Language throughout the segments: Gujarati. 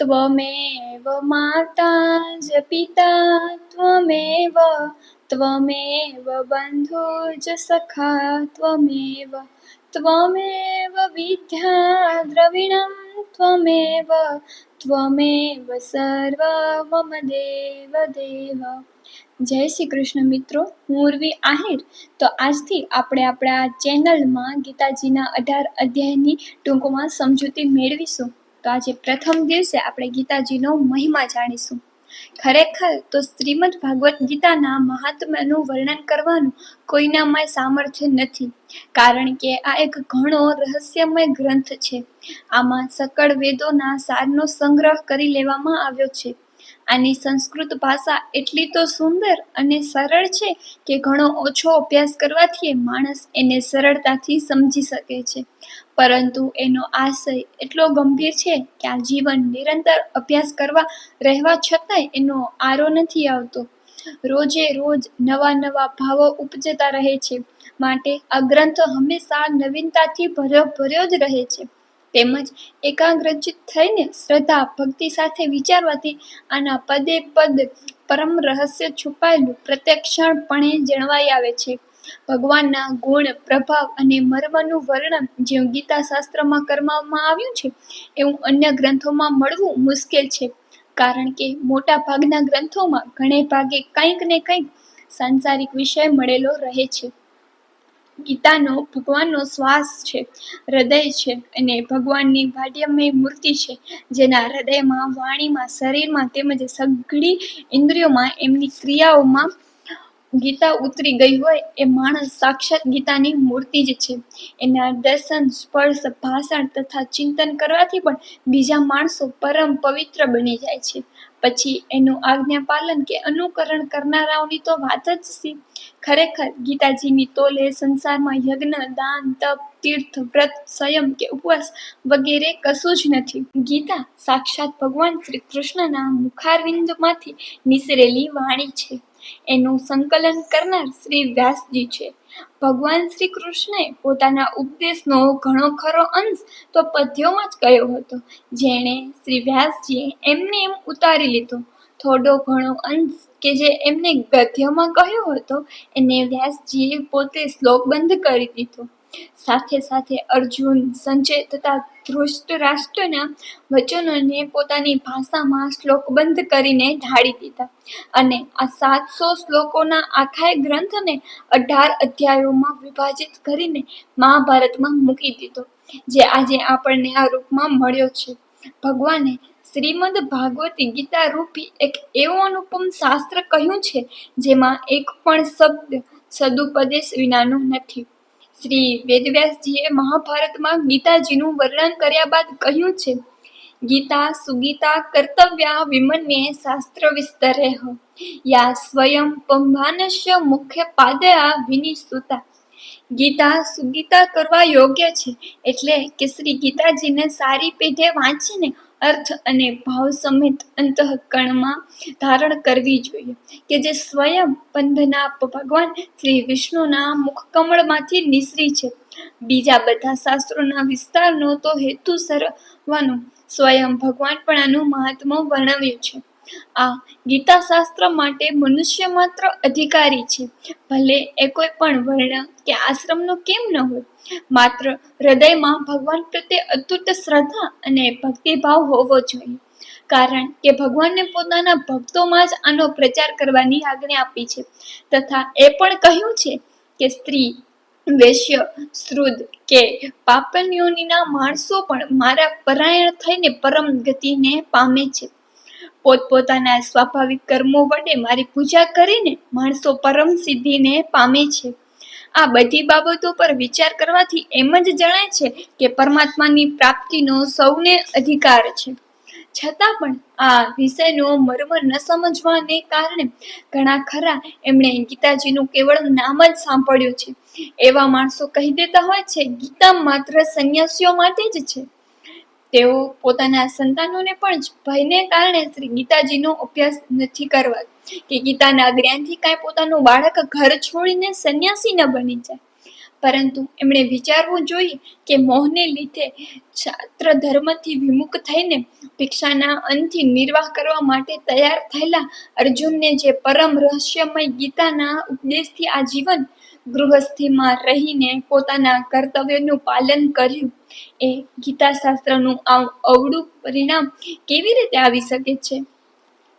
त्वमेव माता च पिता त्वमेव त्वमेव बन्धुर्च सखा त्वमेव त्वमेव विद्या द्रविणं त्वमेव ત્વમેવ સર્વ મમ દેવ દેવ જય શ્રી કૃષ્ણ મિત્રો હું ઉર્વી આહિર તો આજથી આપણે આપણા ચેનલમાં ગીતાજીના અઢાર અધ્યાયની ટૂંકમાં સમજૂતી મેળવીશું તો આજે પ્રથમ દિવસે આપણે ગીતાજીનો મહિમા જાણીશું. ખરેખર તો શ્રીમદ ભાગવત ગીતાના મહાત્મ્યનું વર્ણન કરવાનું કોઈનામાં સામર્થ્ય નથી, કારણ કે આ એક ઘણો રહસ્યમય ગ્રંથ છે. આમાં સકળ વેદોના સારનો સંગ્રહ કરી લેવામાં આવ્યો છે. આની સંસ્કૃત ભાષા એટલી તો સુંદર અને સરળ છે કે ઘણો ઓછો અભ્યાસ કરવાથી માણસ એને સરળતાથી સમજી શકે છે. પરંતુ એનો આશય એટલો ગંભીર છે કે આ જીવન નિરંતર અભ્યાસ કરવા, રહેવા છતાંય એનો આરો નથી આવતો. રોજે રોજ નવા નવા ભાવો ઉપજતા રહે છે. માટે આ ગ્રંથ હંમેશા નવીનતાથી ભર્યો ભર્યો જ રહે છે. તેમજ એકાગ્રચિત થઈને શ્રદ્ધા, ભક્તિ સાથે વિચારવાથી આના પદે પદ પરમ રહસ્ય છુપાયેલું પ્રત્યક્ષણપણે જણવાઈ આવે છે. ભગવાનના ગુણ, પ્રભાવ અને મર્મનું વર્ણન જેવું ગીતા શાસ્ત્રમાં કરવામાં આવ્યું છે, એવું અન્ય ગ્રંથોમાં મળવું મુશ્કેલ છે, કારણ કે મોટા ભાગના ગ્રંથોમાં ઘણે ભાગે કંઈક ને કંઈક સાંસારિક વિષય મળેલો રહે છે. ગીતાનો ભગવાનનો શ્વાસ છે, હૃદય છે અને ભગવાનની ભાડ્યમય મૂર્તિ છે, જેના હૃદયમાં વાણીમાં, શરીરમાં તેમજ સઘળી ઇન્દ્રિયોમાં એમની ક્રિયાઓમાં ગીતા ઉતરી ગઈ હોય એ માણસ સાક્ષાત ગીતાની મૂર્તિ જ છે. એના દર્શન, સ્પર્શ, ભાષણ તથા ચિંતન કરવાથી પણ બીજા માણસો પરમ પવિત્ર બની જાય છે. પછી એનું આજ્ઞા પાલન કે અનુકરણ કરનારાઓની તો વાત જ છે ખરેખર ગીતાજીની તોલે સંસારમાં યજ્ઞ, દાન, તપ, તીર્થ, વ્રત, સંયમ કે ઉપવાસ વગેરે કશું જ નથી. ગીતા સાક્ષાત ભગવાન શ્રી કૃષ્ણના મુખારવિંદમાંથી નિસરેલી વાણી છે. એનું સંકલન કરનાર શ્રી વ્યાસજી છે. ભગવાન શ્રી કૃષ્ણએ પોતાના ઉપદેશનો ઘણો ખરો અંશ તો પદ્યોમાં જ કહ્યો હતો. જેણે શ્રી વ્યાસજીએ એમને એમ ઉતારી લીધો. થોડો ઘણો અંશ કે જે એમને ગદ્યમાં કહ્યો હતો, એને વ્યાસજીએ પોતે શ્લોકબંધ કરી દીધો. સાથે સાથે અર્જુન, સંજય તથા ધૃષ્ટરાષ્ટ્રના વચનોને પોતાની ભાષામાં શ્લોકબંધ કરીને ઢાળી દીધા. અને આ સાતસો શ્લોકોના આખાય ગ્રંથને અઢાર અધ્યાયોમાં વિભાજિત કરીને મહાભારતમાં મૂકી દીધો, જે આજે આપણને આ રૂપમાં મળ્યો છે. ભગવાને શ્રીમદ ભાગવતી ગીતા રૂપી એક એવો અનુપમ શાસ્ત્ર કહ્યું છે, જેમાં એક પણ શબ્દ સદુપદેશ વિનાનું નથી. શ્રી વેદવ્યાસજીએ મહાભારતમાં ગીતાજીનું વર્ણન કર્યા બાદ કહ્યું છે, ગીતા સુગીતા કર્તવ્યા વિમન્યે શાસ્ત્ર વિસ્તરે યા સ્વયં પંભાનસ્ય મુખ્ય પાદયા વિનિસુતા. ગીતા સુગીતા કરવા યોગ્ય છે. એટલે કે શ્રી ગીતાજીને સારી પેઢે વાંચીને અર્થ અને ભાવ સમેત અંતઃકરણમાં ધારણ કરવી જોઈએ. કે જે સ્વયં પંધના ભગવાન શ્રી વિષ્ણુના મુખકમળમાંથી નિસરી છે. બીજા બધા શાસ્ત્રોના વિસ્તારનો તો હેતુ સરવાનો સ્વયં ભગવાન પણ આનું મહાત્મ્ય વર્ણવ્યું છે. આ ગીતા શાસ્ત્ર માટે મનુષ્ય માત્ર અધિકારી છે. ભલે એ કોઈ પણ વર્ણ કે આશ્રમનો કેમ ન હોય. માત્ર હૃદયમાં ભગવાન પ્રત્યે અતૂટ શ્રદ્ધા અને ભક્તિભાવ હોવો જોઈએ. કારણ કે ભગવાનને પોતાના ભક્તોમાં જ આનો પ્રચાર કરવાની આજ્ઞા આપી છે. તથા એ પણ કહ્યું છે કે સ્ત્રી, વૈશ્ય શ્રુદ કે પાપન્યોનીના માણસો પણ મારા પરાયણ થઈને પરમ ગતિને પામે છે. પોતપોતાના સ્વાભાવિક કર્મો વડે મારી પૂજા કરીને માણસો પરમ સિદ્ધિને પામે છે. આ બધી બાબતો પર વિચાર કરવાથી એમ જ જણાય છે કે પરમાત્માની પ્રાપ્તિનો સૌને અધિકાર છે. છતાં પણ આ વિષયનો મર્મ ન સમજવાને કારણે ઘણા ખરા એમણે ગીતાજીનું કેવળ નામ જ સાંભળ્યું છે. એવા માણસો કહી દેતા હોય છે, ગીતા માત્ર સંન્યાસીઓ માટે જ છે. તેઓ પોતાના સંતાનોને પણ ભયને કારણે શ્રી ગીતાજીનો અભ્યાસ નથી કરવા કે ગીતાના જ્ઞાનથી કાંઈ પોતાનું બાળક ઘર છોડીને સંન્યાસી ન બની જાય. પરંતુ એમણે વિચારવું જોઈએ કે મોહને લીધે છાત્ર ધર્મથી વિમુખ થઈને ભિક્ષાના અન્નથી નિર્વાહ કરવા માટે તૈયાર થયેલા અર્જુનને જે પરમ રહસ્યમય ગીતાના ઉપદેશથી આજીવન ગૃહસ્થીમાં રહીને પોતાના કર્તવ્યનું પાલન કર્યું. એ ગીતાશાસ્ત્રનું અવળું પરિણામ કેવી રીતે આવી શકે છે?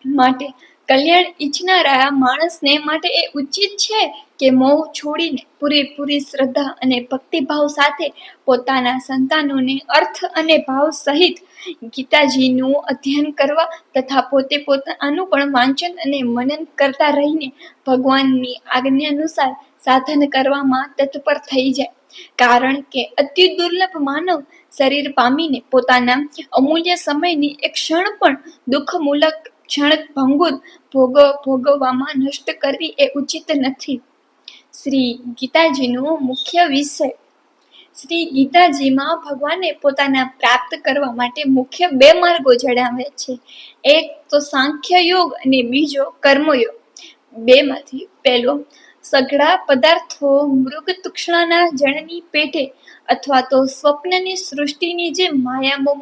માટે કલ્યાણ ઈચ્છનારા માણસને માટે એ ઉચિત છે કે મોહ છોડીને પૂરેપૂરી શ્રદ્ધા અને ભક્તિભાવ સાથે પોતાના સંતાનોને અર્થ અને ભાવ સહિત ગીતાજીનું અધ્યયન કરવા તથા પોતે પોતાનું પણ વાંચન અને મનન કરતા રહીને ભગવાનની આજ્ઞાનુસાર સાધન કરવામાં તત્પર થઈ જાય. કારણ કે અતિ દુર્લભ માનવ શરીર પામીને પોતાના અમૂલ્ય સમયની એક ક્ષણ પણ દુઃખમૂલક ક્ષણ ભંગુર ભોગ, ભોગવવામાં નષ્ટ કરવી એ ઉચિત નથી. શ્રી ગીતાજીનો મુખ્ય વિષય. શ્રી ગીતાજીમાં ભગવાને પોતાના પ્રાપ્ત કરવા માટે મુખ્ય બે માર્ગો જણાવે છે. એક તો સાંખ્ય યોગ અને બીજો કર્મયોગ. બેમાંથી પહેલો સઘળા પદાર્થો મૃગ તૃષ્ણાના જળની પેટે અથવા તો સ્વપ્નની સૃષ્ટિની જે માયામો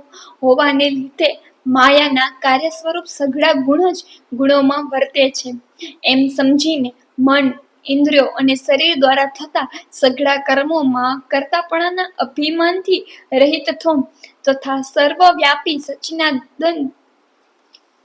હોવાને લીધે માયાના કાર્ય સ્વરૂપ સઘળા ગુણો જ ગુણોમાં વર્તે છે. એમ સમજીને મન, ઇન્દ્રિયો અને શરીર દ્વારા થતા સઘળા કર્મોમાં કરતાપણાના અભિમાનથી રહિત થો તથા સર્વવ્યાપી સચ્ચિદાનંદ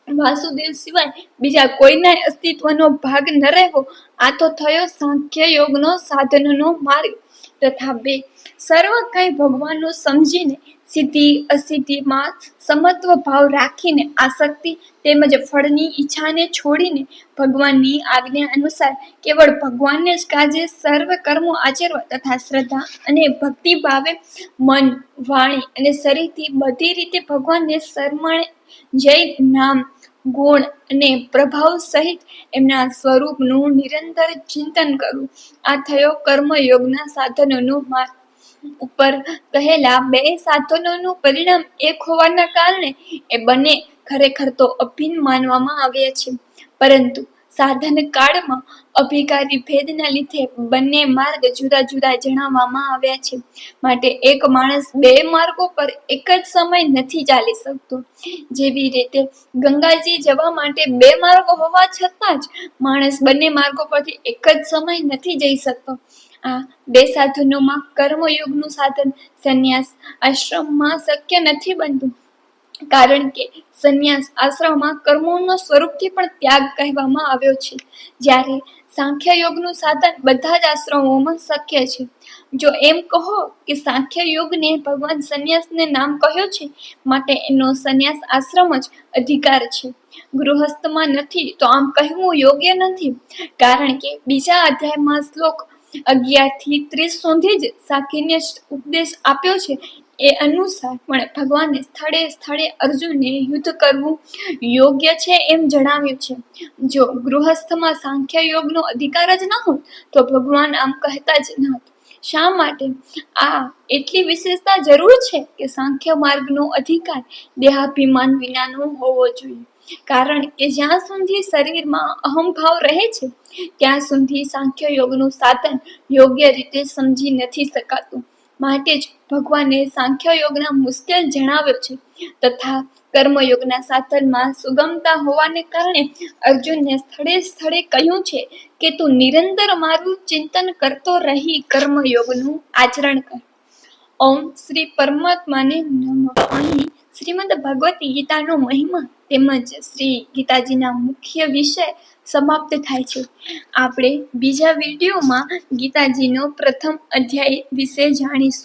વાસુદેવ સિવાય બીજા કોઈના અસ્તિત્વનો ભાગ ન રહેવો. આ તો થયો સાંખ્ય યોગનો સાધનનો માર્ગ. તથા બે, સર્વ કંઈ ભગવાનનું સમજીને સિદ્ધિ, અસિદ્ધિમાં સમત્વ ભાવ રાખીને આસક્તિ તેમજ ફળની ઈચ્છાને છોડીને ભગવાનની આજ્ઞા અનુસાર કેવળ ભગવાનને જ કાજે સર્વ કર્મો આચરવા તથા શ્રદ્ધા અને ભક્તિ ભાવે મન, વાણી અને શરીરથી બધી રીતે ભગવાનને શરમાણે જય નામ ગુણ અને પ્રભાવ સહિત એમના સ્વરૂપનું નિરંતર ચિંતન કરવું આ થયો કર્મયોગના સાધનોનું ઉપર કહેલા બે સાધનોનું પરિણામ એક હોવાના કારણે એ બંને ખરેખર તો અભિન્ન માનવામાં આવ્યા છે. પરંતુ સાધન કાળમાં અભિકારી ભેદના લીધે બંને માર્ગ જુદા જુદા જણાવવામાં આવ્યા છે. માટે એક માણસ બે માર્ગો પર એક જ સમય નથી ચાલી શકતો. જેવી રીતે ગંગાજી જવા માટે બે માર્ગો હોવા છતાં જ માણસ બંને માર્ગો પરથી એક જ સમય નથી જઈ શકતો. આ બે સાધનોમાં કર્મયોગનું સાધન સંન્યાસ આશ્રમમાં શક્ય નથી બનતું. કારણ કે સંન્યાસ આશ્રમમાં કર્મોનો સ્વરૂપથી પણ ત્યાગ કહેવામાં આવ્યો છે. જ્યારે સાંખ્ય યોગનું સાધન બધા જ આશ્રમોમાં શક્ય છે. જો એમ કહો કે સાંખ્ય યોગને ભગવાન સંન્યાસને નામ કહ્યો છે, માટે એનો સંન્યાસ આશ્રમ જ અધિકાર છે. ગૃહસ્થમાં નથી તો આમ કહેવું યોગ્ય નથી, કારણ કે બીજા અધ્યાયમાં શ્લોક અગિયારથી ત્રીસ સુધી જ સાકિન્ય ઉપદેશ આપ્યો છે. એ અનુસાર પણ ભગવાને સ્થળે સ્થળે અર્જુનને યુદ્ધ કરવું યોગ્ય છે એમ જણાવ્યું છે. જો ગૃહસ્થમાં સાંખ્ય યોગનો અધિકાર જ ન હોત, તો ભગવાન આમ કહેતા જ ન હતા શા માટે? આ એટલી વિશેષતા જરૂર છે કે સાંખ્ય માર્ગનો અધિકાર દેહાભિમાન વિનાનો હોવો જોઈએ. કારણ કે જ્યાં સુધી શરીરમાં અહમભાવ રહે છે, ત્યાં સુધી સાંખ્ય યોગનું સાધન યોગ્ય રીતે સમજી નથી શકાતું. માટે જ ભગવાને સાંખ્ય યોગના મુશ્કેલ જણાવ્યો છે તથા કર્મયોગના સાધનમાં સુગમતા હોવાને કારણે અર્જુનને સ્થળે સ્થળે કહ્યું છે કે તું નિરંતર મારું ચિંતન કરતો રહી કર્મયોગનું આચરણ કર. ઓમ શ્રી પરમાત્માને નમઃ. અહીં શ્રીમદ ભગવતી ગીતાનો મહિમા તેમજ શ્રી ગીતાજીના મુખ્ય વિષય સમાપ્ત થાય છે. આપણે બીજા વિડીયોમાં ગીતાજીનો પ્રથમ અધ્યાય વિશે જાણીશું.